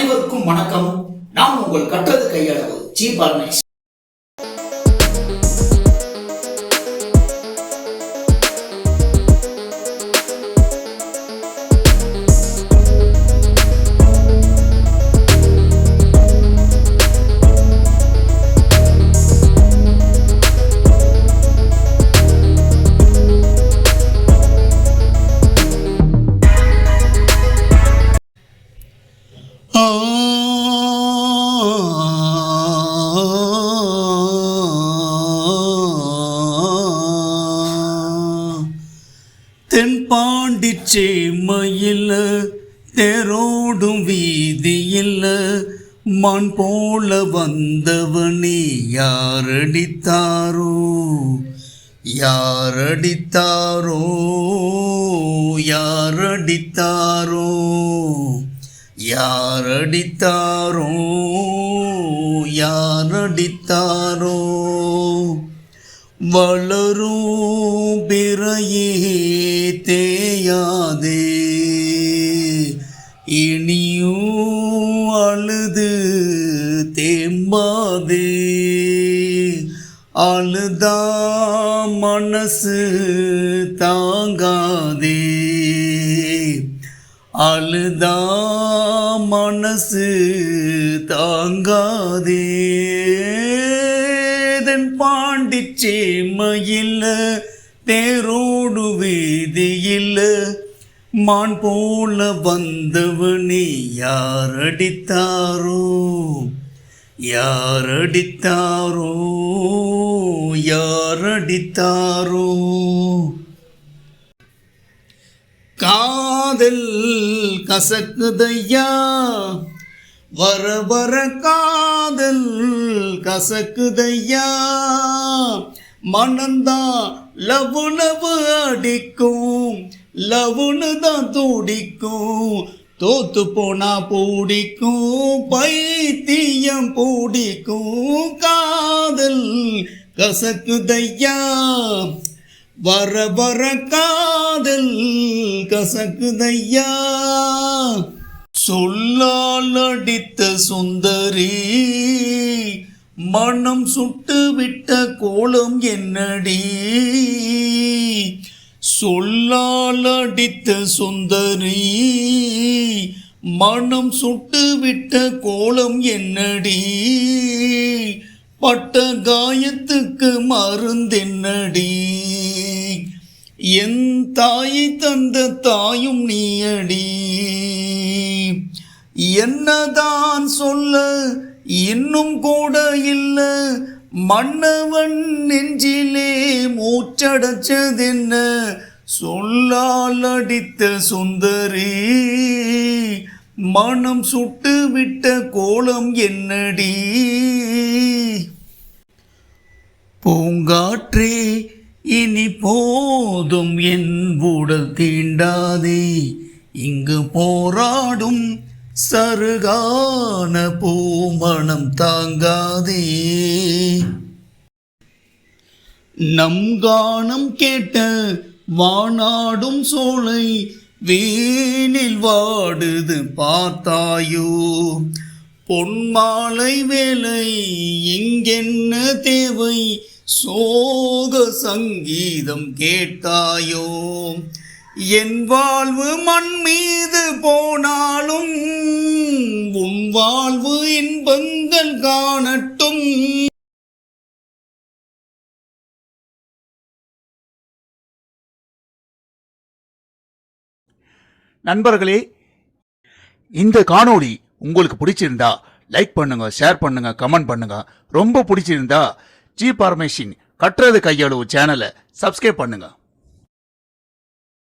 அனைவருக்கும் வணக்கம். நான் உங்கள் கற்றது கையளவு. ஜி பரமேஷ் தென்பாண்டி சேமையில் தெரோடும் வீதியில் மண் போல வந்தவனே யாரடித்தாரோ? யாரடித்தாரோ? யாரடித்தாரோ? யாரடித்தாரோ? யாரடித்தாரோ? வளரும் பிறையே தேயாதே. இனியும் அழுது தேம்பாதே. அழுதா மனசு தாங்காதே. அழுதா மனசு தாங்காதே. தன் பாண்டிச்சேமையில் தேரோடு வீதியில் மான் போல வந்தவனை யார் அடித்தாரோ யார் அடித்தாரோ யார் அடித்தாரோ காதல் கசக்குதையா? வர வர காதல் கசக்குதையா? மனந்தான் லவு லவு அடிக்கும் லவுன்னு தான் துடிக்கும். தோத்து போனா பூடிக்கும் பைத்தியம் பூடிக்கும். காதல் கசக்குதையா வர வர காதல் கசக்குதையா. சொல்லால் அடித்த சுந்தரி மனம் சுட்டு விட்ட கோலம் என்னடி? சொல்லால் அடித்த சுந்தரி மனம் சுட்டு விட்ட கோலம் என்னடி? பட்ட காயத்துக்கு மருந்தென்னடி? என் தாயை தந்த தாயும் நீயடி. என்னதான் சொல்ல இன்னும் கூட இல்ல. மன்னவன் நெஞ்சிலே மூச்சடைச்சதென்ன? சொல்லால் அடித்த சுந்தரி மனம் சுட்டு விட்ட கோலம் என்னடி? பூங்காற்றே இனி போதும் என் உடல் தீண்டாதே. இங்கு போராடும் சருகான பூமணம் தாங்காதே. நம் கானம் கேட்ட வானாடும் சோலை வீணில் வாடுது பார்த்தாயோ. பொன்மாலை வேலை இங்கென்ன தேவை? சோக சங்கீதம் கேட்டாயோ. என் வாழ்வு மண் மீது போனாலும் உன் வாழ்வு இன்பங்கள் காணட்டும். நண்பர்களே இந்த காணொளி உங்களுக்கு பிடிச்சிருந்தா லைக் பண்ணுங்க ஷேர் பண்ணுங்க கமெண்ட் பண்ணுங்க. ரொம்ப பிடிச்சிருந்தா ஜி பார்மேஷின் கட்டுறது கையளவு சேனலை சப்ஸ்கிரைப் பண்ணுங்க.